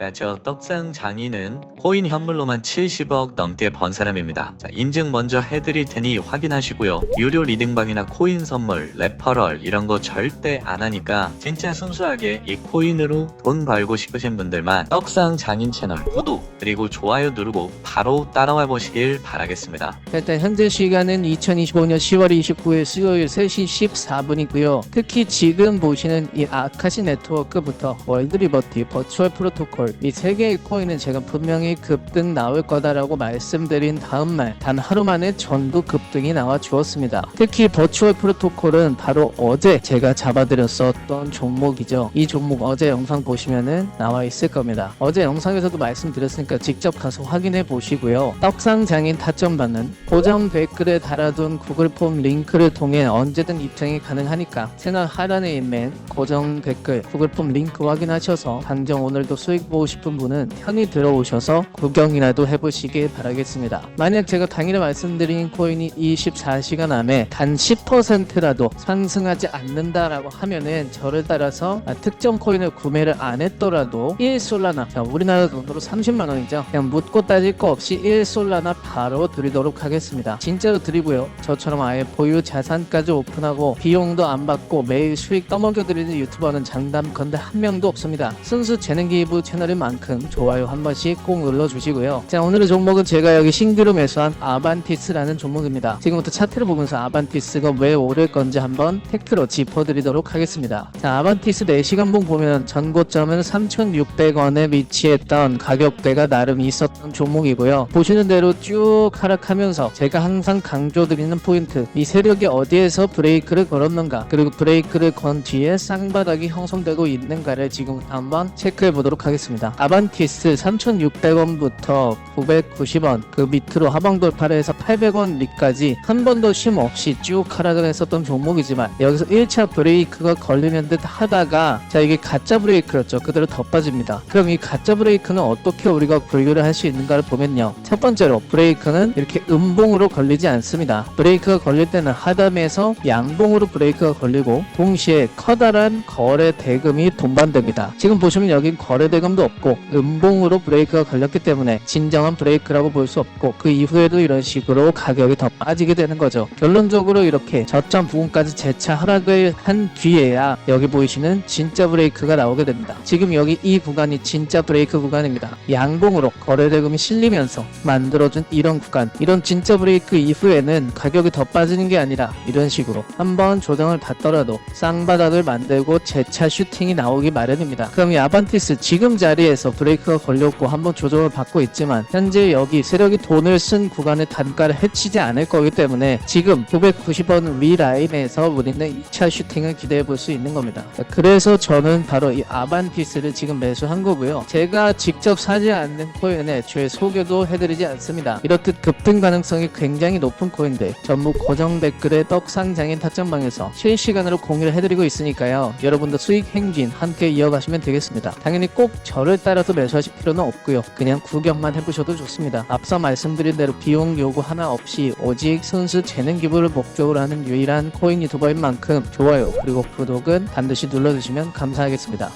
자, 저 떡상 장인은 코인 현물로만 70억 넘게 번 사람입니다. 자, 인증 먼저 해드릴 테니 확인하시고요. 유료 리딩방이나 코인 선물, 레퍼럴 이런 거 절대 안 하니까 진짜 순수하게 이 코인으로 돈 벌고 싶으신 분들만 떡상 장인 채널 구독 그리고 좋아요 누르고 바로 따라와 보시길 바라겠습니다. 일단 현재 시간은 2025년 10월 29일 수요일 3시 14분이고요. 특히 지금 보시는 이 아카시 네트워크부터 월드 리버티, 버추얼 프로토콜 이 세 개의 코인은 제가 분명히 급등 나올 거다라고 말씀드린 다음 날 단 하루 만에 전부 급등이 나와 주었습니다. 특히 버추얼 프로토콜은 바로 어제 제가 잡아드렸었던 종목이죠. 이 종목 어제 영상 보시면은 나와 있을 겁니다. 어제 영상에서도 말씀드렸으니까 직접 가서 확인해 보시고요. 떡상 장인 타점 받는 고정 댓글에 달아둔 구글 폼 링크를 통해 언제든 입장이 가능하니까 채널 하단에 있는 고정 댓글 구글 폼 링크 확인하셔서 당장 오늘도 수익 보고 싶은 분은 편히 들어오셔서 구경이라도 해보시길 바라겠습니다. 만약 제가 당일에 말씀드린 코인이 24시간 안에 단 10%라도 상승하지 않는다라고 하면은 저를 따라서 아, 특정 코인을 구매를 안 했더라도 1솔라나 자, 우리나라 돈으로 30만 원이죠. 그냥 묻고 따질 거 없이 1솔라나 바로 드리도록 하겠습니다. 진짜로 드리고요. 저처럼 아예 보유 자산까지 오픈하고 비용도 안 받고 매일 수익 떠먹여 드리는 유튜버는 장담 건데 한 명도 없습니다. 순수 재능 기부 채널 인 만큼 좋아요 한 번씩 꼭 눌러주시고요. 자 오늘의 종목은 제가 여기 신규로 매수한 아반티스라는 종목입니다. 지금부터 차트를 보면서 아반티스가 왜 오를 건지 한번 팩트로 짚어드리도록 하겠습니다. 자 아반티스 4시간봉 보면 전고점은 3,600원에 위치했던 가격대가 나름 있었던 종목이고요. 보시는 대로 쭉 하락하면서 제가 항상 강조드리는 포인트 이 세력이 어디에서 브레이크를 걸었는가 그리고 브레이크를 건 뒤에 쌍바닥이 형성되고 있는가를 지금부터 한번 체크해 보도록 하겠습니다. 아반티스 3,600원부터 990원 그 밑으로 하방 돌파를 해서 800원 리까지 한 번도 쉼 없이 쭉 하락을 했었던 종목이지만 여기서 1차 브레이크가 걸리는 듯 하다가 자 이게 가짜 브레이크였죠. 그대로 더 빠집니다. 그럼 이 가짜 브레이크는 어떻게 우리가 분류를 할 수 있는가를 보면요. 첫 번째로 브레이크는 이렇게 음봉으로 걸리지 않습니다. 브레이크가 걸릴 때는 하단에서 양봉으로 브레이크가 걸리고 동시에 커다란 거래 대금이 동반됩니다. 지금 보시면 여긴 거래 대금도 없고 음봉으로 브레이크가 걸렸기 때문에 진정한 브레이크라고 볼 수 없고 그 이후에도 이런 식으로 가격이 더 빠지게 되는 거죠. 결론적으로 이렇게 저점 부분까지 재차 하락을 한 뒤에야 여기 보이시는 진짜 브레이크가 나오게 됩니다. 지금 여기 이 구간이 진짜 브레이크 구간입니다. 양봉으로 거래 대금이 실리면서 만들어준 이런 구간 이런 진짜 브레이크 이후에는 가격이 더 빠지는 게 아니라 이런 식으로 한번 조정을 받더라도 쌍바닥을 만들고 재차 슈팅이 나오기 마련입니다. 그럼 이 아반티스 지금 자 리에서 브레이크가 걸렸고 한번 조정을 받고 있지만 현재 여기 세력이 돈을 쓴 구간의 단가를 해치지 않을 거기 때문에 지금 990원 위 라인에서 우리는 2차 슈팅을 기대해 볼 수 있는 겁니다. 그래서 저는 바로 이 아반티스를 지금 매수한 거고요. 제가 직접 사지 않는 코인에 제 소개도 해드리지 않습니다. 이렇듯 급등 가능성이 굉장히 높은 코인들 전부 고정 댓글에 떡상장인 타점방에서 실시간으로 공유를 해드리고 있으니까요. 여러분도 수익 행진 함께 이어가시면 되겠습니다. 당연히 꼭 저를 따라서 매수하실 필요는 없고요. 그냥 구경만 해보셔도 좋습니다. 앞서 말씀드린 대로 비용 요구 하나 없이 오직 순수 재능 기부를 목적으로 하는 유일한 코인 유튜버인 만큼 좋아요 그리고 구독은 반드시 눌러주시면 감사하겠습니다.